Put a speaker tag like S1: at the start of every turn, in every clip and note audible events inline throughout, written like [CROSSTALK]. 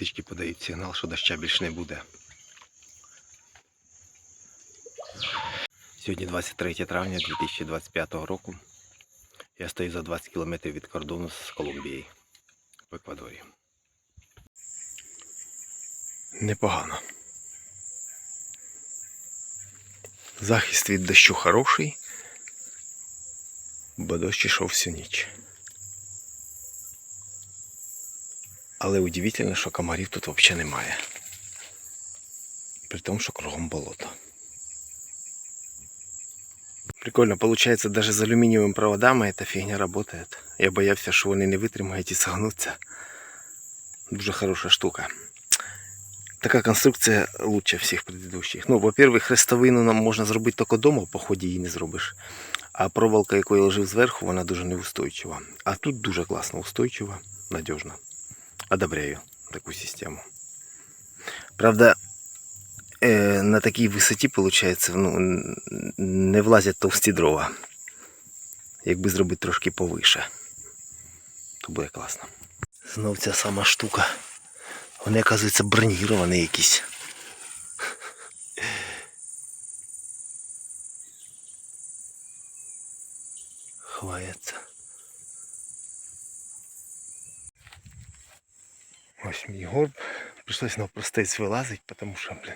S1: Птички подають сигнал, що доща більш не буде. Сьогодні 23 травня 2025 року. Я стою за 20 кілометрів від кордону з Колумбією в Еквадорі. Непогано. Захист від дощу хороший, бо дощ ішов всю ніч. Але удивительно, що комарів тут взагалі немає. При тому, що кругом болото. Прикольно, получается, даже с алюминиевыми проводами эта фигня работает. Я боявся, що вони не витримають і согнуться. Дуже хороша штука. Така конструкція лучше всіх предыдущих. Ну, во-первых, хрестовину нам можна зробити тільки вдома, по ході її не зробиш. А проволока, яку я ложив зверху, вона дуже неустойчива. А тут дуже класно устойчива, надіжна. Одобряю таку систему. Правда, е, на такій висоті, виходить, ну, не влазять товсті дрова. Якби зробити трошки повише, то буде класно. Знов ця сама штука. Вони, оказується, броніровані якісь. Хвається. Ось мій горб. Прийшлось навпростець вилазить, тому що, блін,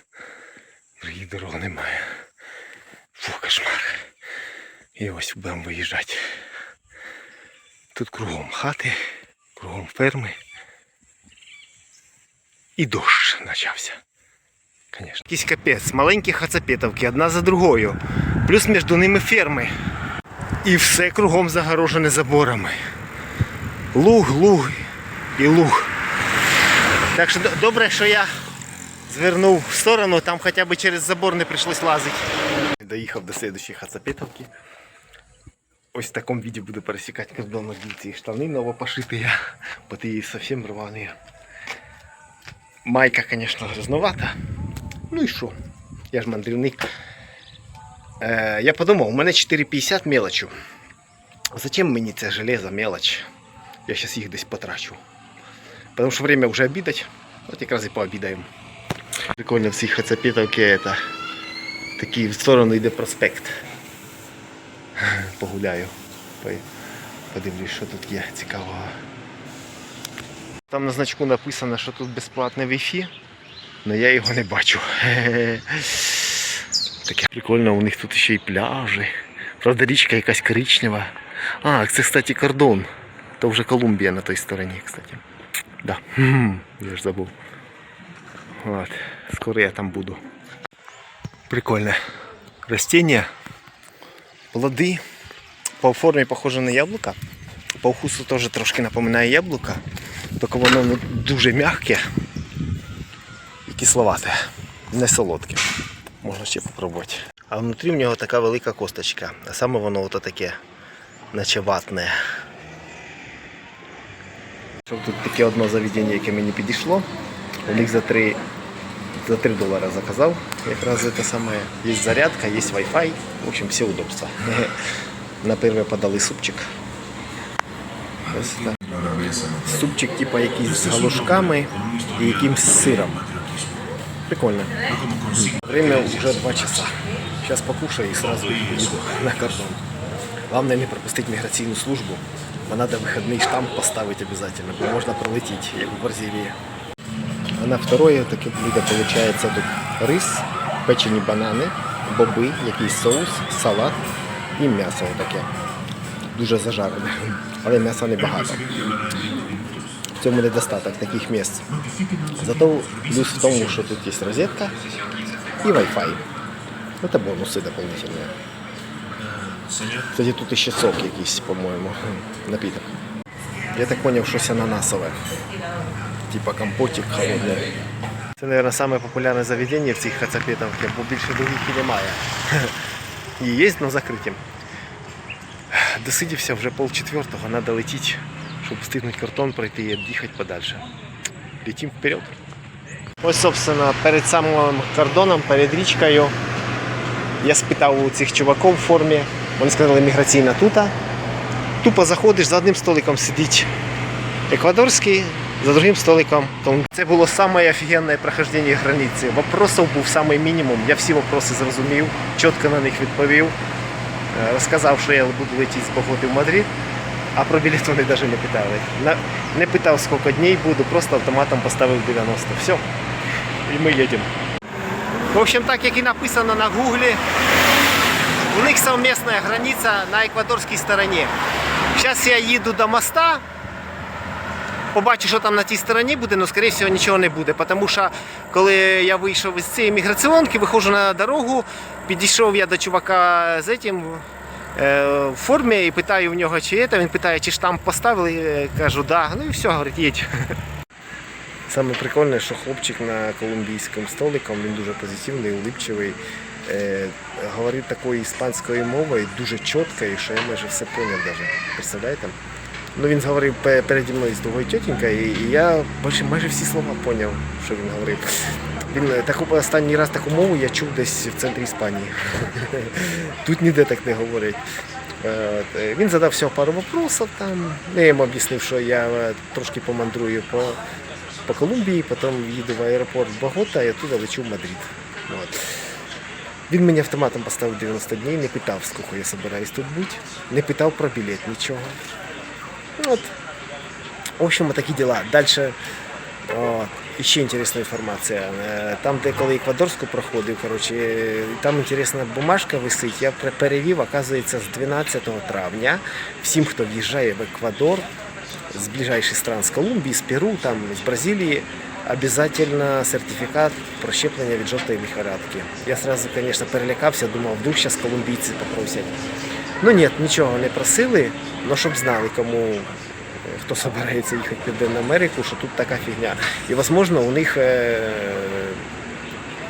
S1: других дорог немає. Фу, кошмар. І ось будемо виїжджати. Тут кругом хати, кругом ферми. І дощ почався. Конечно. Якийсь капець, маленькі хацапетовки, одна за другою. Плюс між ними ферми. І все кругом загорожене заборами. Луг, луг і луг. Так що добре, що я звернув в сторону, там хоча б через забор не прийшлось лазити. Доїхав до слідчої хацапетовки. Ось в такому віді буду пересікати кордон одні ці штани новопошиті я, бо ти зовсім рвані. Майка, звісно, грязновата. Ну і що? Я ж мандрівник. Е, я подумав, у мене 4,50 мелочу. Зачем мені це железо, мелоч? Я зараз їх десь потрачу. Потому что время уже обідать. От якраз і пообідаємо. Прикольно в цій хацапетовці это, такий в сторону йде проспект. Погуляю. Подивлюсь, що тут є цікавого. Там на значку написано, що тут безплатне Wi-Fi, але я його не бачу. [LAUGHS] Таке прикольно, у них тут ще й пляжі. Правда, річка якась коричнева. А, це, кстати, кордон. То вже Колумбія на той стороні, кстати. Да. [LAUGHS] Я ж забув. Вот. Скоро я там буду. Прикольне. Растение. Плоди. По формі похоже на яблука. По вкусу теж трошки напоминає яблука. Тільки воно дуже м'яке і кисловате. Не солодке. Можна ще попробувати. А внутрі в нього така велика косточка. А саме воно ото таке, наче ватне. Тут таке одне заведення, яке мені підійшло. У них за 3, за 3 долара заказав. Якраз це саме. Є зарядка, є Wi-Fi. В общем, все удобства. [LAUGHS] На перше подали супчик. Супчик типа якийсь з галушками і якимсь сиром. Прикольно. Время уже 2 часа. Сейчас покушаю и сразу еду на кордон. Главное не пропустить миграційну службу. Надо выходный штамп поставить обязательно, можно пролететь, як в Бразилии. А на второе таке блюдо получается тут рис, печені банани, боби, якийсь соус, салат і м'ясо таке. Дуже зажарене. Але м'яса небагато. В цьому недостаток таких місць. Зато плюс в тому, що тут є розетка і Wi-Fi. Это бонуси дополнительные. Кстати, тут ще сок якийсь, по-моєму, напиток. Я так зрозумів, щось ананасове. Типа компотик холодний. Це, мабуть, саме популярне заведення в цих хацапетовках, бо більше других і немає. [LAUGHS] І є, але закриті. Досидівся вже пол четвертого, треба летіти, щоб встигнути картон пройти і від'їхати подальше. Летим вперед. Ось, собственно, перед самим кордоном, перед річкою, я спитав у цих чуваків в формі. Вони сказали, міграційна тута. Тупо заходиш, за одним столиком сидить еквадорський, За другим столиком це було саме офігенне прохождення границі. Вопросів був самий мінімум. Я всі вопроси зрозумів, чітко на них відповів. Е, Розказав, що я буду летіти з Боготи в Мадрид, а про білет вони навіть не питали. Не питав, скільки днів буду, просто автоматом поставив 90. Все. І ми їдемо. В общем, так як і написано на гуглі, у них совместна границя на еквадорській стороні. Зараз я їду до моста, побачу, що там на тій стороні буде, але, скоріше всього, нічого не буде. Тому що коли я вийшов із цієї міграціонки, виходжу на дорогу, підійшов я до чувака з этим, е, в формі і питаю в нього, чи це. Він питає, чи штамп поставили. Кажу, да. Ну і все, говорить, їдь. Саме прикольне, що хлопчик на колумбійському столиком, він дуже позитивний, улипчивий. Е, говорить такою іспанською мовою, дуже чітко, що я майже все поняв даже. Представляєте? Ну він говорив переді мною з другою тітенькою, і я майже, майже всі слова поняв, що він говорив. Він е, таку останній раз таку мову я чув десь в центрі Іспанії. [LAUGHS] Тут ніде так не говорять. Е, е, Він задав всього пару вопросів там. Я йому об'яснив, що я трошки помандрую по, по Колумбії, потім їду в аеропорт Богота і оттуда лечу в Мадрид. От. Він мені автоматом поставив 90 днів, не питав, скільки я збираюсь тут бути, не питав про білет, нічого. Ну, От. В общем, такі діла. Дальше о, ще інтересна інформація. Е, Там, де коли Еквадорську проходив, коротше, там інтересна бумажка висить. Я перевів, оказується, з 12 травня всім, хто в'їжджає в Еквадор з ближайших стран, з Колумбії, з Перу, там, з Бразилії, обязательно сертифікат про щеплення від жовтої лихорадки. Я сразу, звісно, перелякався, думав, вдруг зараз колумбійці попросять. Ну ні, нічого не просили, але щоб знали, кому е, хто збирається їхати в Південну Америку, що тут така фігня. І, можливо, у них е,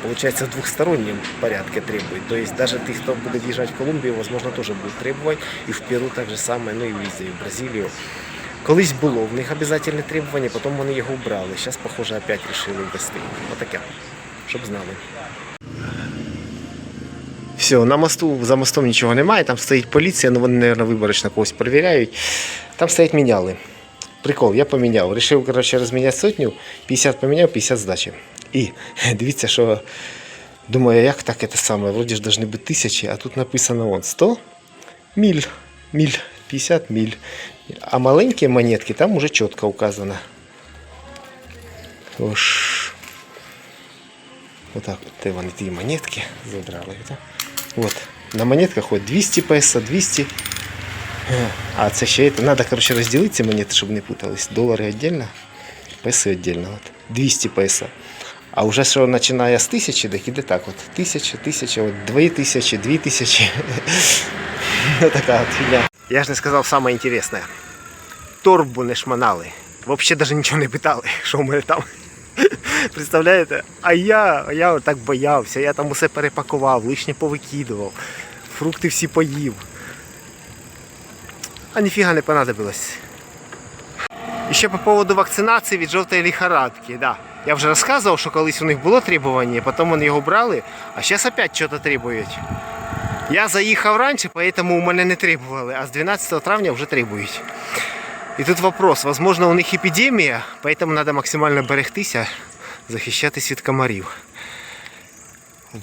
S1: Получается, в двухстороннем порядке требует. То есть даже тех, кто будет в Колумбию, возможно, тоже будут требовать. И в Перу так же самое, ну і везде, і в Бразилію. Колись було в них обов'язкове требування, потім вони його убрали. Зараз, похоже, опять вирішили ввести. Отаке, щоб знали. Все, на мосту, за мостом нічого немає, там стоїть поліція, ну вони, мабуть, виборочно когось перевіряють. Там стоять міняли. Прикол, я поміняв. Рішив, коротше, розміняти сотню, 50 поміняв, 50 здачі. І [LAUGHS] дивіться, що думаю, як так це саме? Вроді ж должны бути тисячі, а тут написано вон 100 міль, міль, 50 міль. А маленькі монетки там уже чітко указано. Ось. Отак от вони ті монетки забрали. Так? От. На монетках от 200 песо, 200. Е, А це ще це. Надо, короче, розділити ці монети, щоб не путались. Долари віддільно, песо віддільно. От. 200 песо. А вже що починає з тисячі, так іде так от. Тисяча, тисяча, от дві тисячі, дві тисячі. Ну така от фігня. Я ж не сказав саме інтересне. Торбу не шманали. Взагалі навіть нічого не питали, що в мене там. Представляєте? А я, я так боявся, я там усе перепакував, лишнє повикидував, фрукти всі поїв. А ніфіга не понадобилось. І ще по поводу вакцинації від жовтої лихорадки. Да. Я вже розказував, що колись у них було требування, потім вони його брали, а зараз опять щось требують. Я заїхав раніше, поэтому у мене не требували, а з 12 травня вже требують. І тут вопрос, возможно, у них епідемія, поэтому треба максимально берегтися, захищатись від комарів.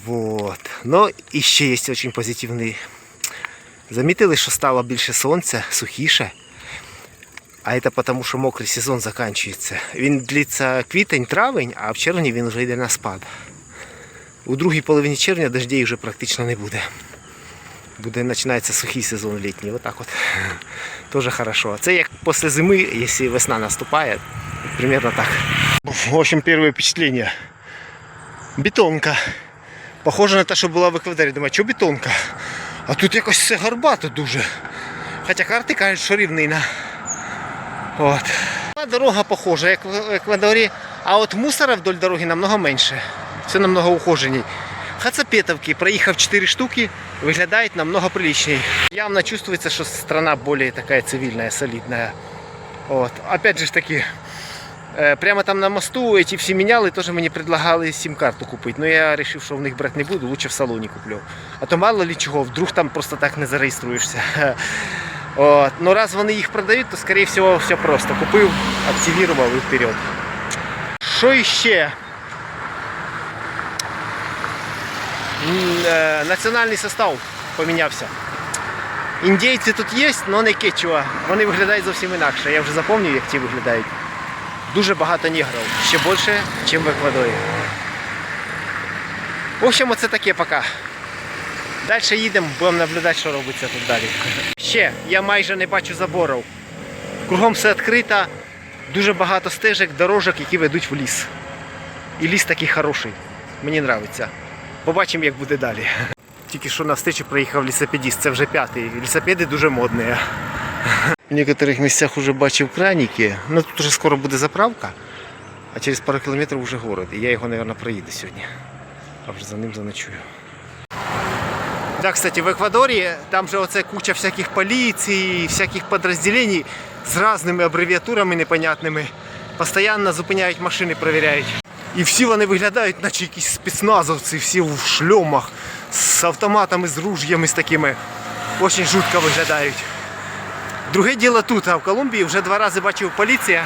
S1: Вот. Ну і ще є дуже позитивний. Замітили, що стало більше сонця, сухіше. А це тому, що мокрий сезон закінчується. Він длиться квітень-травень, а в червні він вже йде на спад. У другій половині червня дождей вже практично не буде. Буде починається сухий сезон літній. Отак от. Тоже хорошо. Це як після зими, якщо весна наступає, примерно так. В общем, перше впечатлення. Бетонка. Похоже на те, що була в Еквадорі. Думаю, що бетонка? А тут якось все горбато дуже. Хоча карти кажуть, що рівнина. От. Дорога похожа, як в Еквадорі, а от мусора вдоль дороги намного менше. Все намного ухоженій. Хацапетовки, проїхав 4 штуки, виглядають намного приличней. Явно чувствуется, что страна более такая цивильная, солидная. Вот. Опять же таки, э, прямо там на мосту эти все меняли, тоже мне предлагали сим-карту купить. Но я решил, что в них брать не буду, лучше в салоне куплю. А то мало ли чого, вдруг там просто так не зареєструєшся. [LAUGHS] От. Ну раз вони їх продають, то скоріше всього все просто. Купив, активував і вперед. Що ще? М, е, Національний состав помінявся. Індійці тут є, але не кечуа. Вони виглядають зовсім інакше. Я вже запам'ятав, як ті виглядають. Дуже багато негрів. Ще більше, ніж в Еквадорі. В общем, оце таке поки. Далі їдемо, будемо наблюдати, що робиться тут далі. Ще я майже не бачу заборів. Кругом все відкрито, дуже багато стежок, дорожок, які ведуть в ліс. І ліс такий хороший. Мені подобається. Побачимо, як буде далі. Тільки що на встречу приїхав лісопедіст, це вже п'ятий. Лісопеди дуже модні. В некоторих місцях вже бачив краніки. Ну тут вже скоро буде заправка, а через пару кілометрів вже город. І я його, мабуть, проїду сьогодні. А вже за ним заночую. Да, кстати, в Еквадорі там же оце куча всяких поліцій, всяких підрозділень з різними абревіатурами непонятними. Постоянно зупиняють машини, перевіряють. І всі вони виглядають, наче якісь спецназовці, всі в шльомах, з автоматами, з ружьями з такими. Очень жутко виглядають. Друге діло тут, а в Колумбії вже два рази бачив поліція.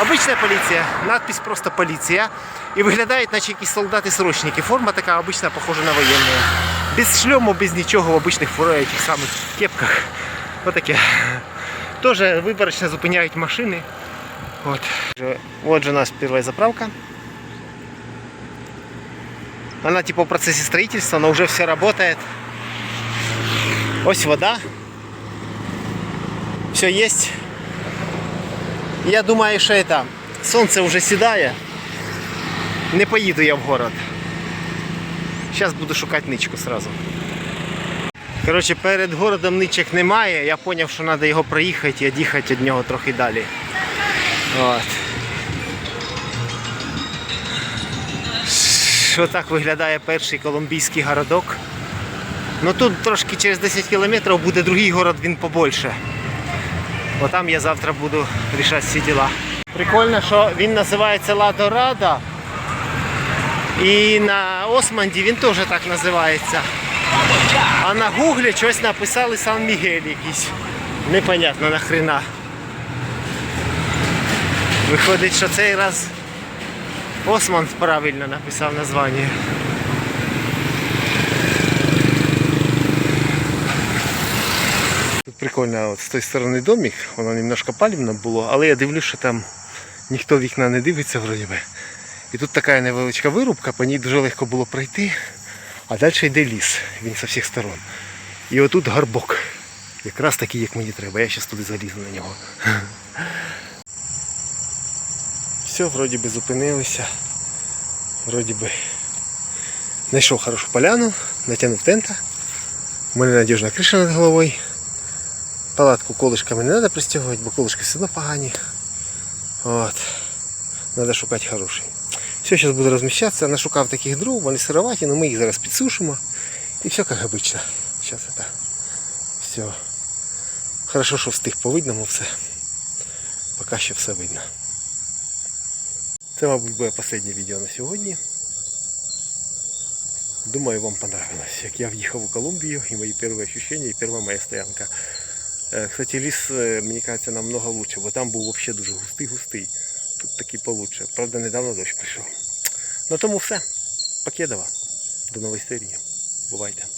S1: Обична поліція, надпись просто поліція. І виглядають, наче якісь солдати-срочники. Форма така обична, похожа на воєнну. Без шльому, без нічого, в обичних тих самих кепках. Отаке. Теж виборочно зупиняють машини. От. Вот же у нас первая заправка. Она типа в процессе строительства, но уже все работает. Ось вода. Все есть. Я думаю, що это, сонце вже сідає. Не поїду я в город. Зараз буду шукати ничку сразу. Коротше, перед городом ничок немає. Я зрозумів, що треба його проїхати і від'їхати від нього трохи далі. От. Що так виглядає перший колумбійський городок. Ну тут трошки через 10 кілометрів буде другий город, він побольше. Бо там я завтра буду рішати всі діла. Прикольно, що він називається Ладорада. І на Османді він теж так називається. А на гуглі щось написали Сан Мігель якийсь. Непонятно нахрена. Виходить, що цей раз Османд правильно написав названня. Тут прикольно, от з тої сторони домик, воно немножко палівно було, але я дивлюсь, що там ніхто вікна не дивиться вроді би. І тут така невеличка вирубка, по ній дуже легко було пройти, а далі йде ліс, він з усіх сторон. І отут гарбок. Якраз такий, як мені треба. Я зараз туди залізу на нього Все, вроді би зупинилися. Вроді би знайшов хорошу поляну, натягнув тента. У мене надіжна криша над головою. Палатку колышками не треба пристягувати, бо колышки все одно погані. От. Треба шукати хороший. Все, зараз буду розміщатися. Нашукав таких дров, вони сироваті, але ми їх зараз підсушимо. І все як обично. Зараз это все. Хорошо, що встиг по видному все. Поки ще все видно. Це, мабуть, буде останнє відео на сьогодні. Думаю, вам понравилось, як я в'їхав у Колумбію і мої перші ощущения, і перша моя стоянка. Е, Кстати, ліс, е, мені кажется, намного лучше, бо там був взагалі дуже густий-густий. Тут такий получше. Правда, недавно дощ прийшов. На тому все. Покедова. До нової серії. Бувайте.